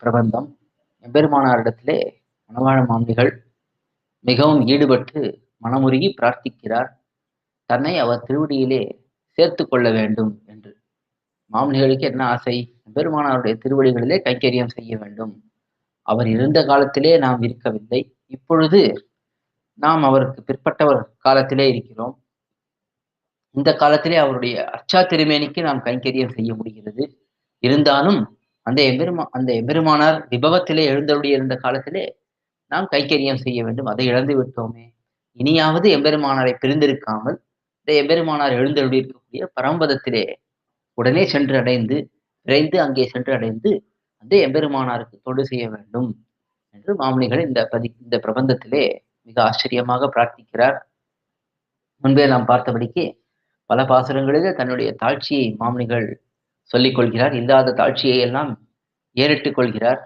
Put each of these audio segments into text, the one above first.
பிரபந்தம். எம்பெருமானாரிடத்திலே மணவாழ மாமிகள் மிகவும் ஈடுபட்டு மனமுருகி பிரார்த்திக்கிறார். தன்னை அவர் திருவடியிலே சேர்த்து கொள்ள வேண்டும் என்று. மாமனிகளுக்கு என்ன ஆசை? பெருமானாருடைய திருவடிகளிலே கைங்கரியம் செய்ய வேண்டும். அவர் இருந்த காலத்திலே நாம் இருக்கவில்லை. இப்பொழுது நாம் அவருக்கு பிற்பட்டவர் காலத்திலே இருக்கிறோம். இந்த காலத்திலே அவருடைய அச்சா திருமேனிக்கு நாம் கைங்கரியம் செய்ய முடிகிறது. இருந்தாலும் அந்த எம்பெருமா அந்த எம்பெருமானார் விபவத்திலே எழுந்தருடைய இருந்த காலத்திலே நாம் கைக்கரியம் செய்ய வேண்டும். அதை இழந்து விட்டோமே. இனியாவது எம்பெருமானாரை பிரிந்திருக்காமல் இந்த எம்பெருமானார் எழுந்தருடைய இருக்கக்கூடிய பரம்பதத்திலே உடனே சென்று அடைந்து விரைந்து அங்கே சென்று அடைந்து அந்த எம்பெருமானாருக்கு தொண்டு செய்ய வேண்டும் என்று மாமனிகள் இந்த பதி இந்த பிரபந்தத்திலே மிக ஆச்சரியமாக பிரார்த்திக்கிறார். முன்பே நாம் பார்த்தபடிக்கு பல பாசுரங்களிலே தன்னுடைய தாழ்ச்சியை மாமனிகள் சொல்லிக் கொள்கிறார். இல்லாத தாழ்ச்சியை எல்லாம் ஏறிட்டுக் கொள்கிறார்.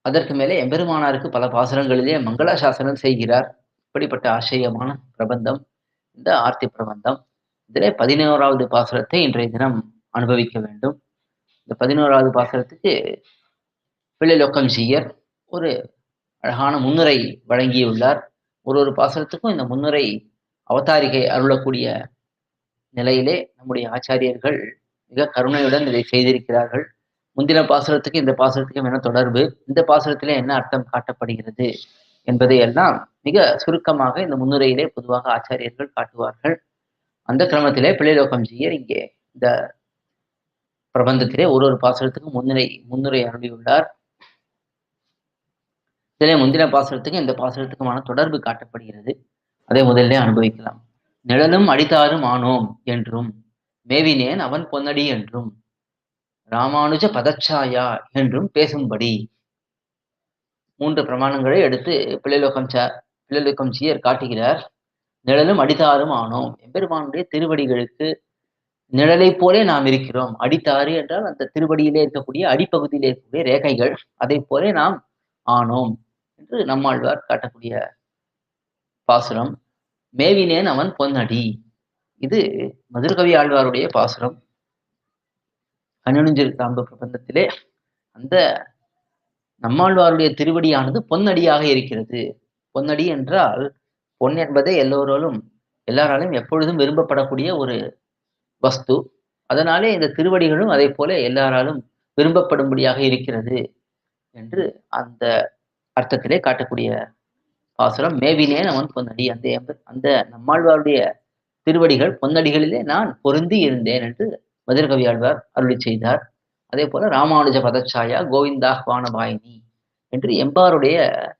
அதற்கு மேலே எம்பெருமானாருக்கு பல பாசுரங்களிலே மங்களாசாசனம் செய்கிறார். இப்படிப்பட்ட ஆச்சரியமான பிரபந்தம். இந்த ஆர்த்தி பிரபந்தம். இதிலே பதினோராவது பாசுரத்தை இன்றைய தினம் அனுபவிக்க வேண்டும். இந்த பதினோராவது பாசுரத்துக்கு பிள்ளைலோக்கம் செய்யர். ஒரு அழகான முன்னுரை வழங்கியுள்ளார். ஒரு ஒரு பாசுரத்துக்கும் இந்த முன்னுரை அவதாரிகை அருளக்கூடிய நிலையிலே நம்முடைய ஆச்சாரியர்கள் மிக கருணையுடன் இதை செய்திருக்கிறார்கள். முந்தின பாசுரத்துக்கு இந்த பாசுரத்துக்கும் என்ன தொடர்பு? இந்த பாசுரத்திலே என்ன அர்த்தம் காட்டப்படுகிறது என்பதை எல்லாம் மிக சுருக்கமாக இந்த முன்னுரையிலே பொதுவாக ஆச்சாரியர்கள் காட்டுவார்கள். அந்த கிரமத்திலே பிள்ளைலோகம் செய்ய இங்கே இந்த பிரபந்தத்திலே ஒரு ஒரு பாசனத்துக்கும் முன்னுரை முன்னுரை அருளியுள்ளார். இதிலே முந்தின பாசனத்துக்கும் இந்த பாசுரத்துக்குமான தொடர்பு காட்டப்படுகிறது. அதை முதல்ல அனுபவிக்கலாம். நிழலும் அடித்தாரும் ஆனோம் என்றும் மேவினேன் அவன் பொன்னடி என்றும் ராமானுஜ பதச்சாயா என்றும் பேசும்படி. மூன்று பிரமாணங்களை எடுத்து பிள்ளைலோகம் ச பிள்ளைலோகம் சீயர் காட்டுகிறார். நிழலும் அடித்தாரும் ஆனோம். எம்பெருமானுடைய திருவடிகளுக்கு நிழலை போலே நாம் இருக்கிறோம். அடித்தாறு என்றால் அந்த திருவடியிலே இருக்கக்கூடிய அடிப்பகுதியிலே இருக்கக்கூடிய ரேகைகள் அதை போலே நாம் ஆனோம் என்று நம்மாழ்வார் காட்டக்கூடிய பாசுரம். மேவினேன் அவன் பொன்னடி. இது மதுரகவி ஆழ்வாருடைய பாசுரம். கண்ணெடுஞ்சில் காண்பு பிரபந்தத்திலே அந்த நம்மாழ்வாருடைய திருவடியானது பொன்னடியாக இருக்கிறது. பொன்னடி என்றால் பொன் என்பதே எல்லோராலும் எல்லாராலும் எப்பொழுதும் விரும்பப்படக்கூடிய ஒரு வஸ்து. அதனாலே இந்த திருவடிகளும் அதே போல எல்லாராலும் விரும்பப்படும்படியாக இருக்கிறது என்று அந்த அர்த்தத்திலே காட்டக்கூடிய பாசுரம் மேவிலே நான் பொன்னடி அந்த அந்த நம்மாழ்வாருடைய திருவடிகள் பொன்னடிகளிலே நான் பொருந்தி இருந்தேன் என்று மதுரகவி ஆழ்வார் அருளி செய்தார். அதே போல ராமானுஜ பதச்சாயா கோவிந்தா வானபாயினி என்று எம்பாருடைய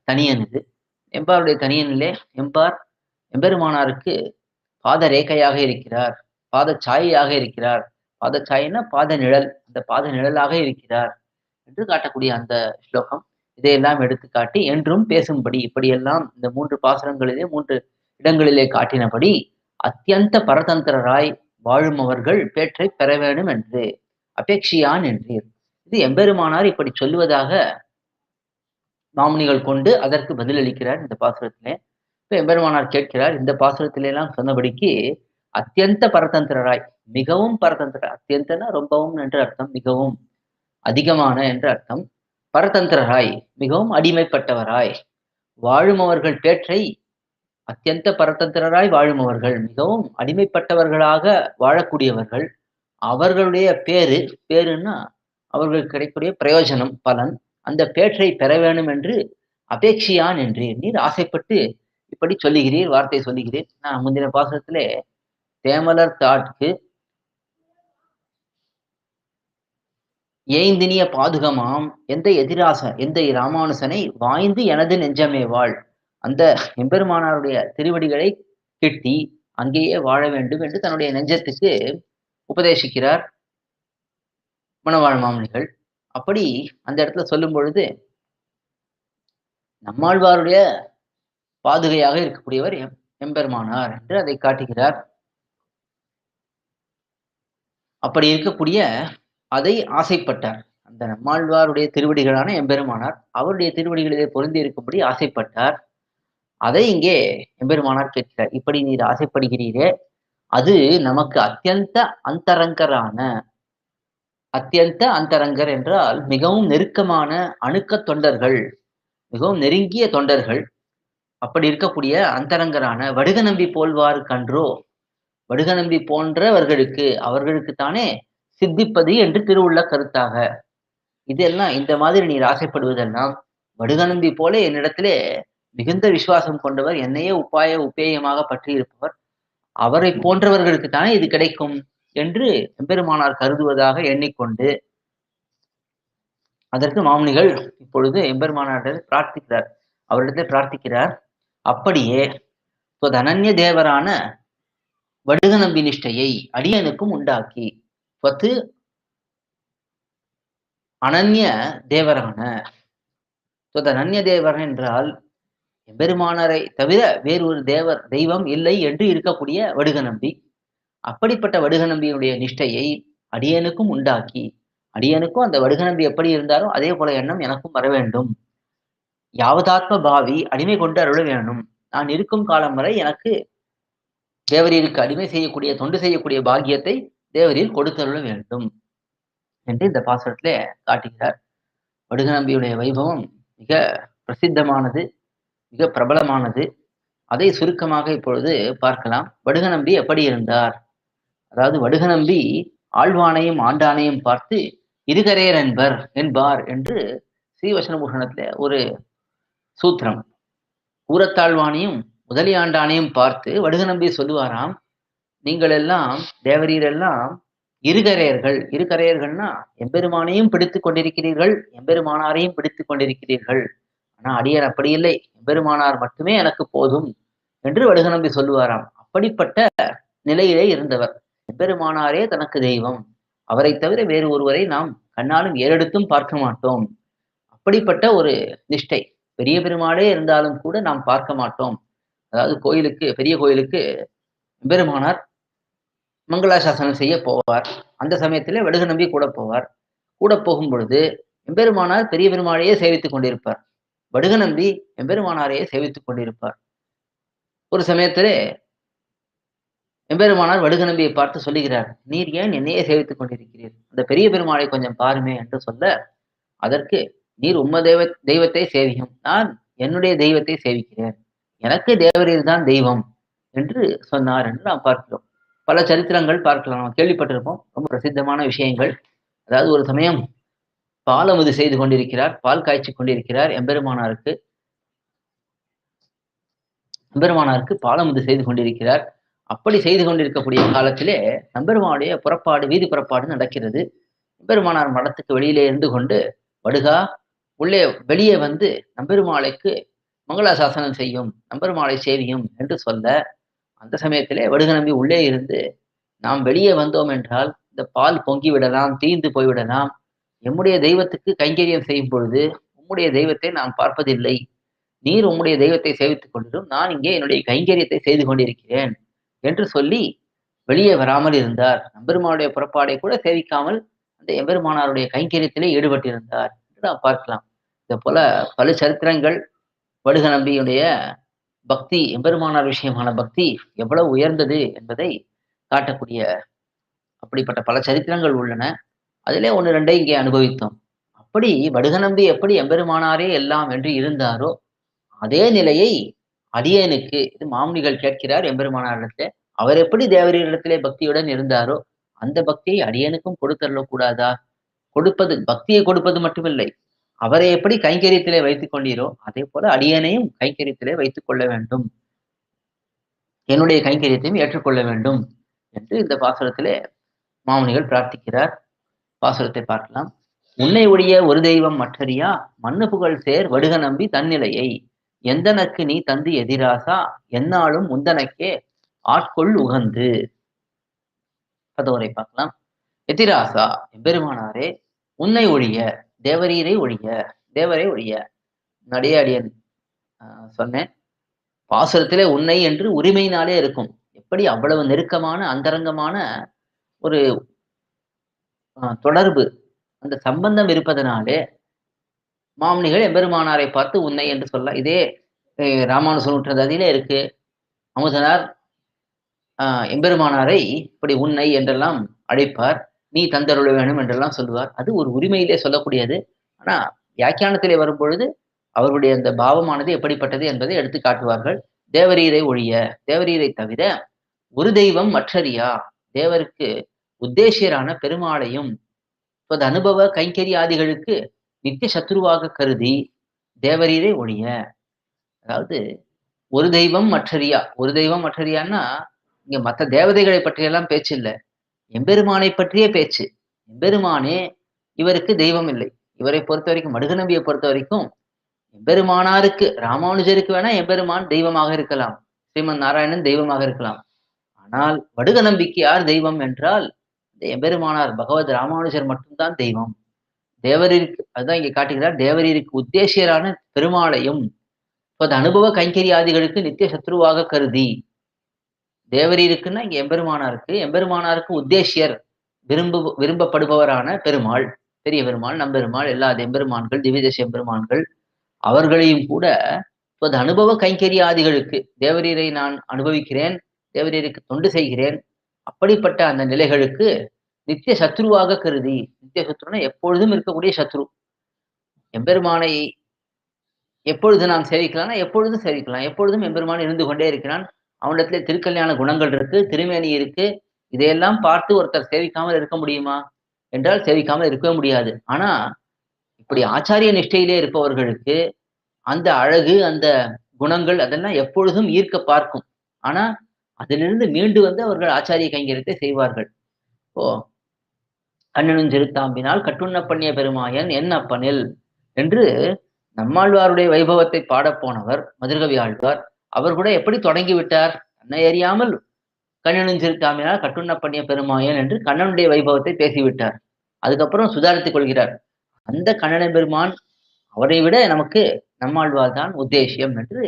தனியன் இது. எம்பாருடைய தனியனிலே எம்பார் எம்பெருமானாருக்கு பாத ரேகையாக இருக்கிறார் பாத சாயையாக இருக்கிறார். பாத சாயின்னா பாத நிழல் அந்த பாத நிழலாக இருக்கிறார் என்று காட்டக்கூடிய அந்த ஸ்லோகம். இதையெல்லாம் எடுத்துக்காட்டி என்றும் பேசும்படி இப்படியெல்லாம் இந்த மூன்று பாசுரங்களிலே மூன்று இடங்களிலே காட்டினபடி அத்தியந்த பரதந்திரராய் வாழும் அவர்கள் பேற்றை பெற வேண்டும் என்று அபேட்சியான் என்றீர். இது எம்பெருமானார் இப்படி சொல்லுவதாக நாமினிகள் கொண்டு அதற்கு பதிலளிக்கிறார் இந்த பாசுரத்திலே. இப்ப எம்பெருமானார் கேட்கிறார் இந்த பாசுரத்திலே எல்லாம் சொன்னபடிக்கு அத்தியந்த பரதந்திரராய் மிகவும் பரதந்திர அத்தியந்தனா ரொம்பவும் என்று அர்த்தம் மிகவும் அதிகமான என்று அர்த்தம். பரதந்திரராய் மிகவும் அடிமைப்பட்டவராய். வாழுமவர்கள் பேற்றை அத்தியந்த பரதந்திரராய் வாழுமவர்கள் மிகவும் அடிமைப்பட்டவர்களாக வாழக்கூடியவர்கள். அவர்களுடைய பேரு பேருன்னா அவர்களுக்கு கிடைக்கக்கூடிய பிரயோஜனம் பலன். அந்த பேற்றை பெற வேண்டும் என்று அபேட்சியான் என்று நீர் ஆசைப்பட்டு இப்படி சொல்லுகிறீர் வார்த்தை சொல்லுகிறீர். நான் முந்தின பாசத்திலே தேமலர் தாட்கு ஏய்ந்தினிய பாதுகமாம். எந்த எதிராச எந்த ராமானுசனை வாய்ந்து எனது நெஞ்சமே வாழ். அந்த எம்பெருமானாருடைய திருவடிகளை கிட்டி அங்கேயே வாழ வேண்டும் என்று தன்னுடைய நெஞ்சத்துக்கு உபதேசிக்கிறார் மணவாழ் மாமனிகள். அப்படி அந்த இடத்துல சொல்லும் பொழுது நம்மாழ்வாருடைய பாதுகையாக இருக்கக்கூடியவர் எம்பெருமானார் என்று அதை காட்டுகிறார். அப்படி இருக்கக்கூடிய அதை ஆசைப்பட்டார். அந்த நம்மாழ்வாருடைய திருவடிகளான எம்பெருமானார் அவருடைய திருவடிகளிலே பொருந்தி இருக்கும்படி ஆசைப்பட்டார். அதை இங்கே எம்பெருமானார் கேட்கிறார். இப்படி நீர் ஆசைப்படுகிறீரே அது நமக்கு அத்தியந்த அந்தரங்கரான அத்தியந்த அந்தரங்கர் என்றால் மிகவும் நெருக்கமான அணுக்க தொண்டர்கள் மிகவும் நெருங்கிய தொண்டர்கள். அப்படி இருக்கக்கூடிய அந்தரங்கரான வடுக நம்பி போல்வார் கன்றோ வடுக நம்பி போன்றவர்களுக்கு அவர்களுக்கு தானே சித்திப்பது என்று திருவுள்ள கருத்தாக. இதெல்லாம் இந்த மாதிரி நீர் ஆசைப்படுவதெல்லாம் வடுகநம்பி போல என்னிடத்திலே மிகுந்த விசுவாசம் கொண்டவர் என்னையே உபாய உபேயமாக பற்றி இருப்பவர் அவரை போன்றவர்களுக்கு தானே இது கிடைக்கும் என்று எம்பெருமானார் கருதுவதாக எண்ணிக்கொண்டு அதற்கு மாமுனிகள் இப்பொழுது எம்பெருமானாரிடம் பிரார்த்திக்கிறார். அவரிடத்தில் பிரார்த்திக்கிறார் அப்படியே அனன்ய தேவரான வடுகநம்பி நிஷ்டையை அடியனுக்கும் உண்டாக்கி பத்து. அனன்ய தேவரான அனன்ய தேவரன் என்றால் பெருமானரை தவிர வேறு ஒரு தேவர் தெய்வம் இல்லை என்று இருக்கக்கூடிய வடுக நம்பி அப்படிப்பட்ட வடுக நம்பியினுடைய நிஷ்டையை அடியனுக்கும் உண்டாக்கி அடியனுக்கும் அந்த வடுக நம்பி எப்படி இருந்தாரோ அதே போல எண்ணம் எனக்கும் வர வேண்டும். யாவதாத்ம பாவி அடிமை கொண்டு அருள வேணும். நான் இருக்கும் காலம் வரை எனக்கு தேவரீருக்கு அடிமை செய்யக்கூடிய தொண்டு செய்யக்கூடிய பாக்கியத்தை தேவரீர் கொடுத்தருள வேண்டும் என்று இந்த பாசுரத்திலே காட்டுகிறார். வடுகநம்பியுடைய வைபவம் மிக பிரசித்தமானது மிக பிரபலமானது. அதை சுருக்கமாக இப்பொழுது பார்க்கலாம். வடுகநம்பி எப்படி இருந்தார்? அதாவது வடுகநம்பி ஆழ்வானையும் ஆண்டானையும் பார்த்து இருகரையர் என்பர் என்பார் என்று ஸ்ரீவசனபூஷணத்துல ஒரு சூத்திரம். ஊரத்தாழ்வானையும் முதலியாண்டானையும் பார்த்து வடுகநம்பி சொல்லுவாராம் நீங்கள் எல்லாம் தேவரீர் எல்லாம் இருகரையர்கள் இருகரையர்கள்னா எம்பெருமானையும் பிடித்து கொண்டிருக்கிறீர்கள் எம்பெருமானாரையும் பிடித்து கொண்டிருக்கிறீர்கள். ஆனா அடியர் அப்படி இல்லை. எம்பெருமானார் மட்டுமே எனக்கு போதும் என்று வடுக நம்பி சொல்லுவாராம். அப்படிப்பட்ட நிலையிலே இருந்தவர். எம்பெருமானாரே தனக்கு தெய்வம். அவரை தவிர வேறு ஒருவரை நாம் கண்ணாலும் ஏறெடுத்தும் பார்க்க மாட்டோம். அப்படிப்பட்ட ஒரு நிஷ்டை. பெரிய பெருமாளே இருந்தாலும் கூட நாம் பார்க்க மாட்டோம். அதாவது கோயிலுக்கு பெரிய கோயிலுக்கு எம்பெருமானார் மங்களாசாசனம் செய்ய போவார். அந்த சமயத்துல வடுக நம்பி கூட போவார். கூட போகும் பொழுது எம்பெருமானார் பெரிய பெருமாளையே சேவித்துக் கொண்டிருப்பார். வடுக நம்பி எம்பெருமானாரையே சேவித்துக் கொண்டிருப்பார். ஒரு சமயத்திலே எம்பெருமானார் வடுக நம்பியை பார்த்து சொல்லுகிறார் நீர் ஏன் என்னையே சேவித்துக் கொண்டிருக்கிறீர்? அந்த பெரிய பெருமாளை கொஞ்சம் பாருமே என்று சொல்ல அதற்கு நீர் உம்ம தெய்வ தெய்வத்தை சேவியும். நான் என்னுடைய தெய்வத்தை சேவிக்கிறேன். எனக்கு தேவரீர் தான் தெய்வம் என்று சொன்னார் என்று நாம் பார்க்கிறோம். பல சரித்திரங்கள் பார்க்கலாம். நம்ம கேள்விப்பட்டிருப்போம். ரொம்ப பிரசித்தமான விஷயங்கள். அதாவது ஒரு சமயம் பாலமுது செய்து கொண்டிருக்கிறார் பால் காய்ச்சி கொண்டிருக்கிறார் எம்பெருமானாருக்கு. எம்பெருமானாருக்கு பாலமுது செய்து கொண்டிருக்கிறார். அப்படி செய்து கொண்டிருக்கக்கூடிய காலத்திலே நம்பெருமானுடைய புறப்பாடு வீதி புறப்பாடு நடக்கிறது. எம்பெருமானார் மடத்துக்கு வெளியிலே இருந்து கொண்டு வடுகா உள்ளே வெளியே வந்து நம்பெருமாளைக்கு மங்களாசாசனம் செய்யும் நம்பெருமாளை சேவியும் என்று சொல்ல அந்த சமயத்திலே வடுக நம்பி உள்ளே இருந்து நாம் வெளியே வந்தோம் என்றால் இந்த பால் பொங்கி விடலாம் தீந்து போய்விடலாம் எம்முடைய தெய்வத்துக்கு கைங்கரியம் செய்யும் பொழுது உம்முடைய தெய்வத்தை நான் பார்ப்பதில்லை. நீர் உம்முடைய தெய்வத்தை சேவித்துக் கொண்டிரும் நான் இங்கே என்னுடைய கைங்கரியத்தை செய்து கொண்டிருக்கிறேன் என்று சொல்லி வெளியே வராமல் இருந்தார். நம்பெருமானுடைய புறப்பாடை கூட சேவிக்காமல் அந்த எம்பெருமானாருடைய கைங்கரியத்திலே ஈடுபட்டிருந்தார். என்று நாம் பார்க்கலாம். இதை போல பல சரித்திரங்கள் வடுக நம்பியுடைய பக்தி எம்பெருமானார் விஷயமான பக்தி எவ்வளவு உயர்ந்தது என்பதை காட்டக்கூடிய அப்படிப்பட்ட பல சரித்திரங்கள் உள்ளன. அதிலே ஒன்று ரெண்டை இங்கே அனுபவித்தோம். அப்படி வடுகநம்பி எப்படி எம்பெருமானாரே எல்லாம் என்று இருந்தாரோ அதே நிலையை அடியனுக்கு இது மாமுனிகள் கேட்கிறார் எம்பெருமானாரிடத்துல அவர் எப்படி தேவரீரிடத்திலே பக்தியுடன் இருந்தாரோ அந்த பக்தியை அடியனுக்கும் கொடுத்தரல கூடாதா கொடுப்பது பக்தியை கொடுப்பது மட்டுமில்லை. அவரை எப்படி கைங்கரியத்திலே வைத்துக் கொண்டீரோ அதே போல அடியனையும் கைங்கரியத்திலே வைத்துக் கொள்ள வேண்டும். என்னுடைய கைங்கரியத்தையும் ஏற்றுக்கொள்ள வேண்டும் என்று இந்த பாசுரத்திலே மாமுனிகள் பிரார்த்திக்கிறார். பாசுரத்தை பார்க்கலாம். உன்னை உடைய ஒரு தெய்வம் மற்றறியா? மண்ணு புகழ் சேர் வடுக நம்பி தன்னிலையை. எந்தனக்கு நீ தந்து எதிராசா? என்னாலும் முந்தனக்கே ஆட்கொள் உகந்து. அதோரை பார்க்கலாம். எதிராசா எம்பெருமானாரே உன்னை ஒழிய தேவரீரை ஒழிய தேவரை ஒழிய. நடையாடியன் சொன்னேன் பாசுரத்திலே உன்னை என்று உரிமையினாலே இருக்கும். எப்படி அவ்வளவு நெருக்கமான அந்தரங்கமான ஒரு தொடர்பு அந்த சம்பந்தம் இருப்பதனாலே மாமனிகள் எம்பெருமானாரை பார்த்து உன்னை என்று சொல்ல இதே ராமானுசன் அதிலே இருக்கு. அமுதனார் எம்பெருமானாரை இப்படி உன்னை என்றெல்லாம் அழைப்பார். நீ தந்தருள வேணும் என்றெல்லாம் சொல்லுவார். அது ஒரு உரிமையிலே சொல்லக்கூடியது. ஆனா வியாக்கியானத்திலே வரும்பொழுது அவருடைய அந்த பாவமானது எப்படிப்பட்டது என்பதை எடுத்து காட்டுவார்கள். தேவரீரை ஒழிய தேவரீரை தவிர ஒரு தெய்வம் மற்றறியா? தேவருக்கு உத்தேசியரான பெருமாளையும் இப்போது அனுபவ கைங்கரியாதிகளுக்கு நித்திய சத்ருவாக கருதி தேவரீரை ஒழிய. அதாவது ஒரு தெய்வம் மற்றறியா? ஒரு தெய்வம் மற்றறியான்னா இங்க மற்ற தேவதைகளை பற்றியெல்லாம் பேச்சு இல்லை. எம்பெருமானை பற்றிய பேச்சு. எம்பெருமானே இவருக்கு தெய்வம் இல்லை. இவரை பொறுத்த வரைக்கும் மடுகநம்பியை பொறுத்த வரைக்கும் எம்பெருமானாருக்கு ராமானுஜருக்கு வேணா எம்பெருமான் தெய்வமாக இருக்கலாம். ஸ்ரீமன் நாராயணன் தெய்வமாக இருக்கலாம். ஆனால் வடுக நம்பிக்கை யார் தெய்வம் என்றால் இந்த எம்பெருமானார் பகவத் ராமானுஜர் மட்டும்தான் தெய்வம். தேவரீருக்கு அதுதான் இங்கே காட்டுகிறார் தேவரீருக்கு உத்தேசியரான பெருமாளையும் அனுபவ கைங்கரியாதிகளுக்கு நித்திய சத்ருவாக கருதி தேவரீருக்குன்னா இங்க எம்பெருமானாருக்கு எம்பெருமானாருக்கு உத்தேசியர். விரும்பு விரும்பப்படுபவரான பெருமாள் பெரிய பெருமாள் நம்பெருமாள் எல்லா எம்பெருமான்கள் திவ்யதேச எம்பெருமான்கள் அவர்களையும் கூட இப்போது அனுபவ கைங்கரியாதிகளுக்கு தேவரீரை நான் அனுபவிக்கிறேன் தேவரீருக்கு தொண்டு செய்கிறேன் அப்படிப்பட்ட அந்த நிலைகளுக்கு நித்திய சத்ருவாக கருதி நித்திய சத்ருனா எப்பொழுதும் இருக்கக்கூடிய சத்ரு. எம்பெருமானை எப்பொழுது நான் சேவிக்கலாம்னா எப்பொழுதும் சேவிக்கலாம். எப்பொழுதும் எம்பெருமான் இருந்து கொண்டே இருக்கிறான். அவனிடத்துல திருக்கல்யாண குணங்கள் இருக்கு திருமேனி இருக்கு. இதையெல்லாம் பார்த்து ஒருத்தர் சேவிக்காமல் இருக்க முடியுமா? என்றால் சேவிக்காமல் இருக்கவே முடியாது. ஆனா இப்படி ஆச்சாரிய நிஷ்டையிலே இருப்பவர்களுக்கு அந்த அழகு அந்த குணங்கள் அதெல்லாம் எப்பொழுதும் ஈர்க்க பார்க்கும். ஆனா அதிலிருந்து மீண்டு வந்து அவர்கள் ஆச்சாரிய கைங்கரியத்தை செய்வார்கள். ஓ அண்ணனும் சிறுத்தாம்பினால் கட்டுண்ண பண்ணிய பெருமாயன் என் அப்பனில் என்று நம்மாழ்வாருடைய வைபவத்தை பாடப்போனவர் மதுரகவி ஆழ்வார் அவர் கூட எப்படி தொடங்கி விட்டார்? தன்னை அறியாமல் கண்ணனும் கட்டுண்ண பண்ணிய பெருமாயன் என்று கண்ணனுடைய வைபவத்தை பேசிவிட்டார். அதுக்கப்புறம் சுதாரித்துக் கொள்கிறார். அந்த கண்ணன பெருமான் அவரை விட நமக்கு நம்மாழ்வார் தான் உத்தேசியம் என்று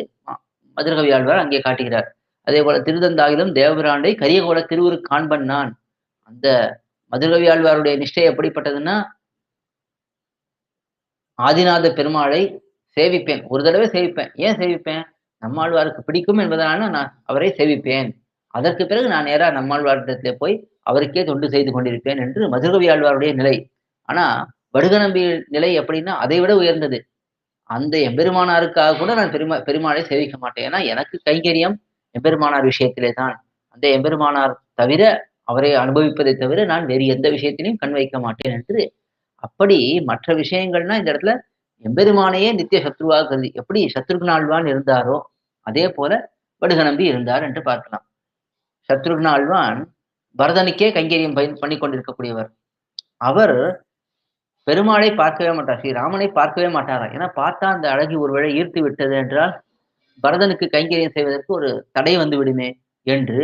மதுரகவி ஆழ்வார் அங்கே காட்டுகிறார். அதே போல திருதந்தாகிலும் தேவபிராண்டை கரியகோல திருவுரு காண்பன் நான் அந்த மதுரகவி ஆழ்வாருடைய நிஷ்டை எப்படிப்பட்டதுன்னா ஆதிநாத பெருமாளை சேவிப்பேன். ஒரு தடவை சேவிப்பேன். ஏன் சேவிப்பேன்? நம்மாழ்வாருக்கு பிடிக்கும் என்பதனால நான் அவரை சேவிப்பேன். அதற்கு பிறகு நான் நேராக நம்மாழ்வாரிடத்துல போய் அவருக்கே தொண்டு செய்து கொண்டிருப்பேன் என்று மதுரகவி ஆழ்வாருடைய நிலை. ஆனா வடுகநம்பி நிலை எப்படின்னா அதை விட உயர்ந்தது. அந்த எம்பெருமானாருக்காக கூட நான் பெருமா பெருமாளை சேவிக்க மாட்டேன். ஏன்னா எனக்கு கைங்கரியம் எம்பெருமானார் விஷயத்திலே தான். அந்த எம்பெருமானார் தவிர அவரை அனுபவிப்பதை தவிர நான் வேறு எந்த விஷயத்திலையும் கண் வைக்க மாட்டேன் என்று அப்படி மற்ற விஷயங்கள்னா இந்த இடத்துல எம்பெருமானையே நித்திய சத்ருவாக கருதி எப்படி சத்ருகுணாழ்வான் இருந்தாரோ அதே போல வடுகநம்பி இருந்தார் என்று பார்க்கலாம். சத்ருகுணாழ்வான் பரதனுக்கே கைங்கரியம் பயன் பண்ணி கொண்டிருக்கக்கூடியவர். அவர் பெருமாளை பார்க்கவே மாட்டார் ஸ்ரீராமனை பார்க்கவே மாட்டாரா? ஏன்னா பார்த்தா அந்த அழகி ஒருவேளை ஈர்த்து விட்டது என்றால் பரதனுக்கு கைங்கரியம் செய்வதற்கு ஒரு தடை வந்து விடுமே என்று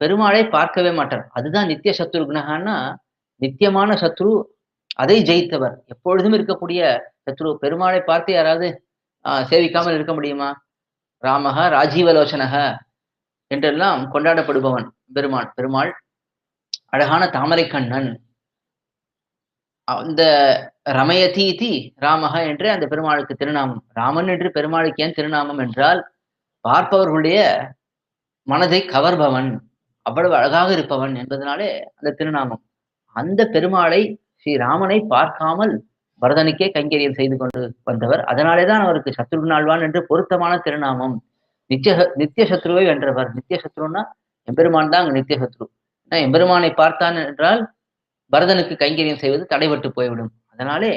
பெருமாளை பார்க்கவே மாட்டார். அதுதான் நித்திய சத்ருகனகான்னா நித்தியமான சத்ரு அதை ஜெயித்தவர். எப்பொழுதும் இருக்கக்கூடிய சத்ரு. பெருமாளை பார்த்து யாராவது ஆஹ் சேவிக்காமல் இருக்க முடியுமா? ராமக ராஜீவலோச்சனக என்றெல்லாம் கொண்டாடப்படுபவன் பெருமாள். பெருமாள் அழகான தாமரை கண்ணன் அந்த ரமயதீதி ராமக என்று அந்த பெருமாளுக்கு திருநாமம். ராமன் என்று பெருமாளுக்கு ஏன் திருநாமம் என்றால் பார்ப்பவர்களுடைய மனதை கவர்பவன் அவ்வளவு அழகாக இருப்பவன் என்பதனாலே அந்த திருநாமம். அந்த பெருமாளை ஸ்ரீராமனை பார்க்காமல் பரதனுக்கே கைங்கரியம் செய்து கொண்டு வந்தவர். அதனாலே தான் அவருக்கு சத்ருகுணாழ்வான் என்று பொருத்தமான திருநாமம். நித்திய நித்திய சத்ருவை வென்றவர். நித்திய சத்ருன்னா எம்பெருமான் தான் அங்க நித்திய சத்ரு. ஏன்னா எம்பெருமானை பார்த்தான் என்றால் பரதனுக்கு கைங்கரியம் செய்வது தடைபட்டு போய்விடும். அதனாலே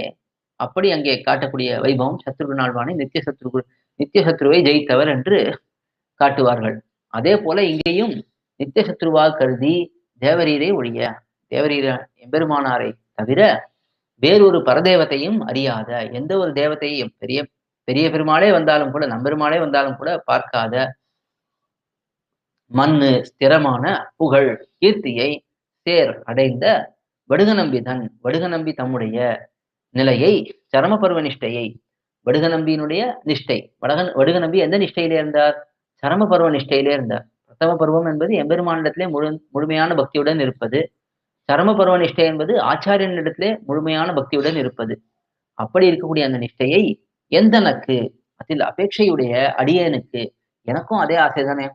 அப்படி அங்கே காட்டக்கூடிய வைபவம் சத்ருகுணாழ்வானை நித்திய சத்ரு நித்திய சத்ருவை ஜெயித்தவர் என்று காட்டுவார்கள். அதே போல இங்கேயும் நித்திய சத்ருவாக கருதி தேவரீரை ஒழிய தேவரீர எம்பெருமானாரை தவிர வேறொரு பரதேவத்தையும் அறியாத எந்த ஒரு தேவத்தையும் பெரிய பெரிய பெருமாளே வந்தாலும் கூட நம்பெருமாளே வந்தாலும் கூட பார்க்காத மண்ணு ஸ்திரமான புகழ் கீர்த்தியை சேர் அடைந்த வடுகநம்பிதன் வடுகநம்பி தம்முடைய நிலையை சரம பருவ நிஷ்டையை வடுகநம்பியினுடைய நிஷ்டை வடகன் வடுகநம்பி எந்த நிஷ்டையிலே இருந்தார்? சரம பருவ நிஷ்டையிலே இருந்தார். பிரதம பருவம் என்பது எம்பெருமானிடத்திலே முழு முழுமையான பக்தியுடன் இருப்பது. சரம பருவ நிஷ்டை என்பது ஆச்சாரியனிடத்திலே முழுமையான பக்தியுடன் இருப்பது. அப்படி இருக்கக்கூடிய அந்த நிஷ்டையை எந்தனக்கு அதில் அபேட்சையுடைய அடியனுக்கு எனக்கும் அதே ஆசை தானே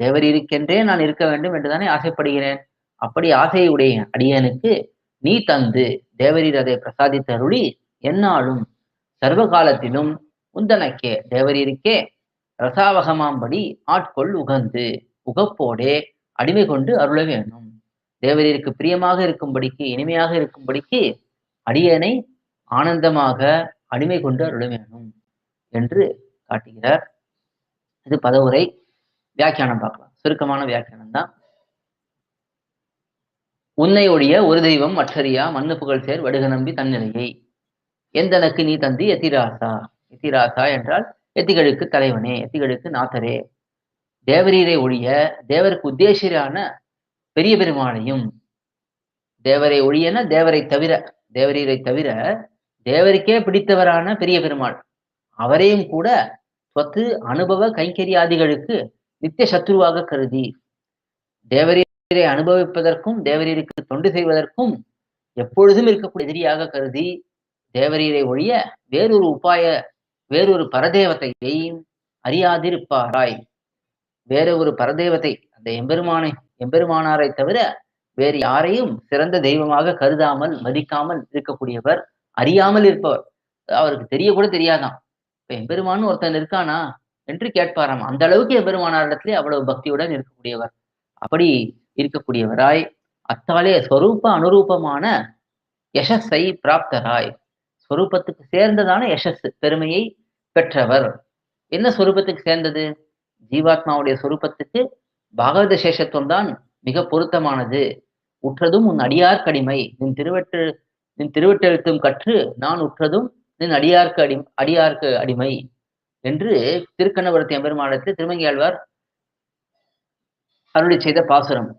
தேவர் இருக்கின்றே நான் இருக்க வேண்டும் என்றுதானே ஆசைப்படுகிறேன். அப்படி ஆசையுடைய அடியனுக்கு நீ தந்து தேவரீர் அதை பிரசாதித்தருளி எந்நாளும் சர்வ காலத்திலும் உந்தனக்கே தேவரீருக்கே ரசாவகமாம்படி ஆட்கொள் உகந்து உகப்போடே அடிமை கொண்டு அருள வேண்டும். தேவரீருக்கு பிரியமாக இருக்கும்படிக்கு இனிமையாக இருக்கும்படிக்கு அடியனை ஆனந்தமாக அடிமை கொண்டு அருள வேணும் என்று காட்டுகிறார். இது பதவுரை வியாக்கியானம் பார்க்கலாம். சுருக்கமான வியாக்கியானம் தான். உன்னை ஒழிய ஒரு தெய்வம் மற்றறியா மண்ணு புகழ் சேர் வடுக நம்பி தன்னிலையை. எந்தனக்கு நீ தந்தி எத்திராசா? எத்திராசா என்றால் எத்திகளுக்கு தலைவனே எத்திகளுக்கு நாத்தரே. தேவரீரை ஒழிய தேவருக்கு உத்தேசியரான பெரிய பெருமானையும் தேவரை ஒழியன தேவரை தவிர தேவரீரை தவிர தேவருக்கே பிடித்தவரான பெரிய பெருமாள் அவரையும் கூட சொத்து அனுபவ கைங்கரியாதிகளுக்கு நித்திய சத்ருவாக கருதி தேவரீரை அனுபவிப்பதற்கும் தேவரீருக்கு தொண்டு செய்வதற்கும் எப்பொழுதும் இருக்கக்கூடிய எதிரியாக கருதி தேவரீரை ஒழிய வேறொரு உபாய வேறொரு பரதேவத்தையும் அறியாதிருப்பாராய். வேற ஒரு பரதேவத்தை அந்த எம்பெருமானை எம்பெருமானாரை தவிர வேறு யாரையும் சிறந்த தெய்வமாக கருதாமல் மதிக்காமல் இருக்கக்கூடியவர் அறியாமல் இருப்பவர். அவருக்கு தெரிய கூட தெரியாதாம் இப்ப எம்பெருமான்னு ஒருத்தன் இருக்கானா என்று கேட்பாராம். அந்த அளவுக்கு எம்பெருமானாரிடத்திலே அவ்வளவு பக்தியுடன் இருக்கக்கூடியவர். அப்படி இருக்கக்கூடியவராய் அத்தாலே ஸ்வரூப அனுரூபமான யசஸை பிராப்தராய். ஸ்வரூபத்துக்கு சேர்ந்ததான யசஸ் பெருமையை பெற்றவர். என்ன ஸ்வரூபத்துக்கு சேர்ந்தது? ஜீவாத்மாவுடைய சொரூபத்துக்கு பாகவத சேஷத்துவம் தான் மிக பொருத்தமானது. உற்றதும் உன் அடியார் கடிமை. நின் திருவெட்டு நின் திருவெட்டெழுத்தும் கற்று நான் உற்றதும் நின் அடியார்க்கு அடி அடியார்க்கு அடிமை. என்று திருக்கண்ணபுரத்து எம்பெருமானத்தில் திருமங்கியாழ்வார் அருளி செய்த பாசுரம்.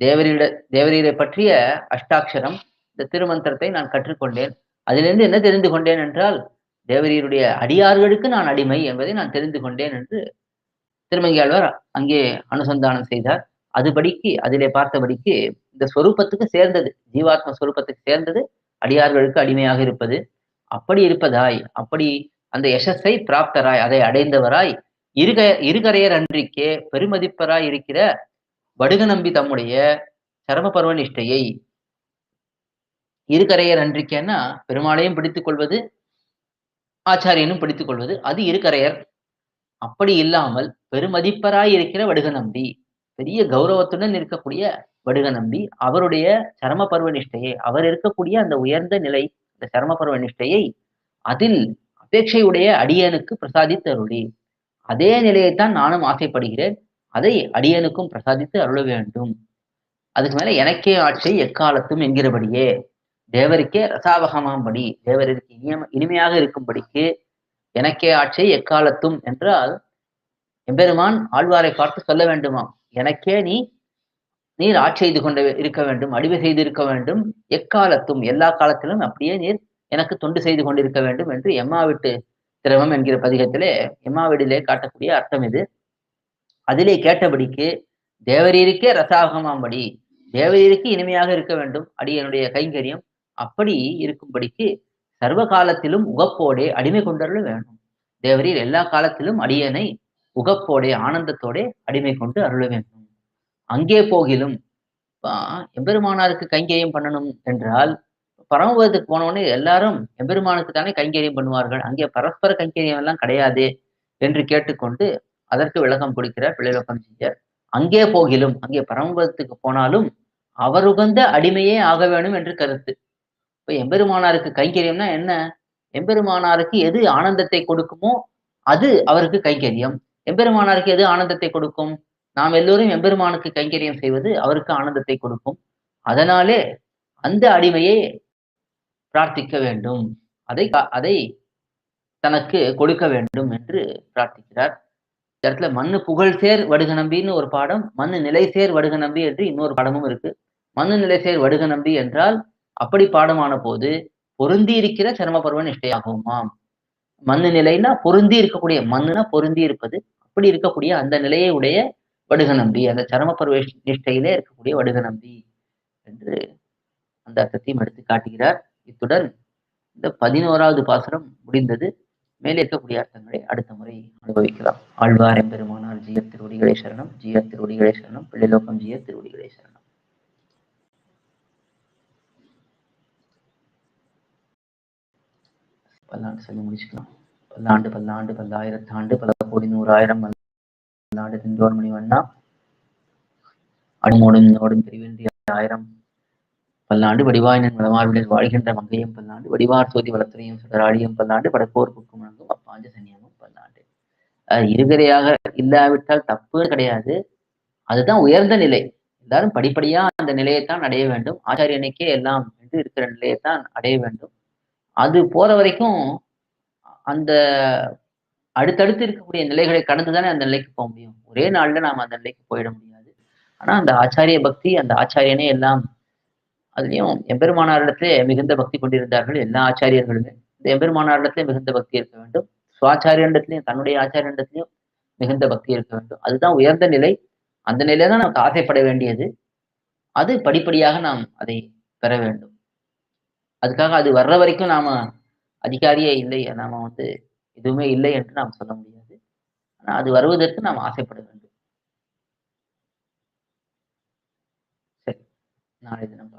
தேவரீட தேவரீரை பற்றிய அஷ்டாட்சரம். இந்த திருமந்திரத்தை நான் கற்றுக்கொண்டேன். அதிலிருந்து என்ன தெரிந்து கொண்டேன் என்றால் தேவரீருடைய அடியார்களுக்கு நான் அடிமை என்பதை நான் தெரிந்து கொண்டேன் என்று திருமங்கியாழ்வார் அங்கே அனுசந்தானம் செய்தார். அதுபடிக்கு அதிலே பார்த்தபடிக்கு இந்த ஸ்வரூபத்துக்கு சேர்ந்தது ஜீவாத்ம ஸ்வரூபத்துக்கு சேர்ந்தது அடியார்களுக்கு அடிமையாக இருப்பது. அப்படி இருப்பதாய் அப்படி அந்த யசஸை பிராப்தராய் அதை அடைந்தவராய் இருக இருகரையர் அன்றிக்கே பெருமதிப்பராய் இருக்கிற வடுக நம்பி தம்முடைய சரமபர்வ நிஷ்டையை இருகரையர் அன்றிக்கேன்னா பெருமாளையும் பிடித்துக் கொள்வது ஆச்சாரியனும் பிடித்துக் கொள்வது அது இருகரையர். அப்படி இல்லாமல் பெருமதிப்பராய் இருக்கிற வடுக நம்பி பெரிய கௌரவத்துடன் இருக்கக்கூடிய வடுக நம்பி அவருடைய சரம பருவ நிஷ்டையை அவர் இருக்கக்கூடிய அந்த உயர்ந்த நிலை அந்த சரம பருவ நிஷ்டையை அதில் அபேட்சையுடைய அடியனுக்கு பிரசாதித்து அருளி அதே நிலையைத்தான் நானும் ஆசைப்படுகிறேன். அதை அடியனுக்கும் பிரசாதித்து அருள வேண்டும். அதுக்கு மேல எனக்கே ஆட்சி எக்காலத்தும் என்கிறபடியே தேவருக்கே ரசாவகமாம்படி தேவருக்கு இனிய இனிமையாக இருக்கும்படிக்கு எனக்கே ஆட்சி எக்காலத்தும் என்றால் எம்பெருமான் ஆழ்வாரை பார்த்து சொல்ல வேண்டுமாம். எனக்கே நீ நீர் ஆட்சி செய்து கொண்டு இருக்க வேண்டும் அடிமை செய்து இருக்க வேண்டும். எக்காலத்தும் எல்லா காலத்திலும் அப்படியே நீர் எனக்கு தொண்டு செய்து கொண்டிருக்க வேண்டும் என்று எம்மாவிட்டு திரவம் என்கிற பதிகத்திலே எம்மாவிடிலே காட்டக்கூடிய அர்த்தம் இது. அதிலே கேட்டபடிக்கு தேவரீருக்கே ரசாகமாம்படி தேவரீருக்கு இனிமையாக இருக்க வேண்டும் அடியனுடைய கைங்கரியம். அப்படி இருக்கும்படிக்கு சர்வ காலத்திலும் உகப்போடே அடிமை கொண்டருள வேண்டும் தேவரீர் எல்லா காலத்திலும் அடியனை உகப்போடே ஆனந்தத்தோடே அடிமை கொண்டு அருள வேண்டும். அங்கே போகிலும் எம்பெருமானாருக்கு கைங்கரியம் பண்ணணும் என்றால் பரமபதத்துக்கு போனவுடனே எல்லாரும் எம்பெருமானுக்கு தானே கைங்கரியம் பண்ணுவார்கள். அங்கே பரஸ்பர கைங்கரியம் எல்லாம் கிடையாது என்று கேட்டுக்கொண்டு அதற்கு விளக்கம் கொடுக்கிறார் பிள்ளைலோகம் செஞ்சார் அங்கே போகிலும் அங்கே பரமபதத்துக்கு போனாலும் அவர் உகந்த அடிமையே ஆக வேணும் என்று கருத்து. இப்ப எம்பெருமானாருக்கு கைங்கரியம்னா என்ன? எம்பெருமானாருக்கு எது ஆனந்தத்தை கொடுக்குமோ அது அவருக்கு கைங்கரியம். எம்பெருமானாருக்கு எது ஆனந்தத்தை கொடுக்கும்? நாம் எல்லோரும் எம்பெருமானுக்கு கைங்கரியம் செய்வது அவருக்கு ஆனந்தத்தை கொடுக்கும். அதனாலே அந்த அடிமையை பிரார்த்திக்க வேண்டும். அதை அதை தனக்கு கொடுக்க வேண்டும் என்று பிரார்த்திக்கிறார். இந்த இடத்துல மண்ணு புகழ் சேர் வடுக நம்பின்னு ஒரு பாடம் மண்ணு நிலை சேர் வடுக நம்பி என்று இன்னொரு பாடமும் இருக்கு. மண்ணு நிலை சேர் வடுக நம்பி என்றால் அப்படி பாடமான போது பொருந்தி இருக்கிற சர்மபருவ நிஷ்டையாகுமாம். மண்ணு நிலைன்னா பொருந்தி இருக்கக்கூடிய மண்ணுனா பொருந்தி இருப்பது அப்படி இருக்கக்கூடிய அந்த நிலையை உடைய வடுக நம்பி அந்த சரம பருவ நிஷ்டையிலே இருக்கக்கூடிய வடுக நம்பி என்று அந்த அர்த்தத்தையும் எடுத்து காட்டுகிறார். இத்துடன் இந்த பதினோராவது பாசுரம் முடிந்தது. மேலே இருக்கக்கூடிய அர்த்தங்களை அடுத்த முறை அனுபவிக்கலாம். ஆழ்வார் எம்பெருமானார் ஜிய திருவடிகளே சரணம். ஜிய திருவடிகளே சரணம். பிள்ளைலோக்கம் ஜிய திருவடிகளே சரணம். சொல்லி முடிச்சுக்கலாம். பல்லாண்டு பல்லாண்டு பல்லாயிரத்தாண்டு பல கோடி நூறாயிரம் பல்லாண்டு தின்றோர் மணி வண்ணா அடிமோடும் நோடும் பிரிவின்றி ஆயிரம் பல்லாண்டு. வடிவாயினன் வளமார்பிலில் வாழ்கின்ற மங்கையும் பல்லாண்டு. வடிவார் சோதி வளத்துறையும் சுடராடியும் பல்லாண்டு. படப்போர் புக்கும் வழங்கும் அப்பாஞ்ச சன்னியமும் பல்லாண்டு. அஹ் இருகரையாக இல்லாவிட்டால் தப்பு கிடையாது. அதுதான் உயர்ந்த நிலை. எல்லாரும் படிப்படியா அந்த நிலையைத்தான் அடைய வேண்டும். ஆச்சாரியனுக்கே எல்லாம் என்று இருக்கிற நிலையைத்தான் அடைய வேண்டும். அது போற வரைக்கும் அந்த அடுத்தடுத்து இருக்கக்கூடிய நிலைகளை கடந்துதானே அந்த நிலைக்கு போக முடியும். ஒரே நாள்ல நாம அந்த நிலைக்கு போயிட முடியாது. ஆனா அந்த ஆச்சாரிய பக்தி அந்த ஆச்சாரியனே எல்லாம் அதுலயும் எம்பெருமானாரிடத்திலே மிகுந்த பக்தி கொண்டிருந்தார்கள். எல்லா ஆச்சாரியர்களுமே. இந்த எம்பெருமானாரிடத்திலே மிகுந்த பக்தி இருக்க வேண்டும். சுவாச்சாரியனிடத்திலையும் தன்னுடைய ஆச்சாரியனிடத்திலையும் மிகுந்த பக்தி இருக்க வேண்டும். அதுதான் உயர்ந்த நிலை. அந்த நிலையில தான் நமக்கு ஆசைப்பட வேண்டியது. அது படிப்படியாக நாம் அதை பெற வேண்டும். அதுக்காக அது வர்ற வரைக்கும் நாம அதிகாரியே இல்லை நாம வந்து எதுவுமே இல்லை என்று நாம் சொல்ல முடியாது. ஆனால் அது வருவதற்கு நாம் ஆசைப்பட வேண்டும். சரி நாளை தினம்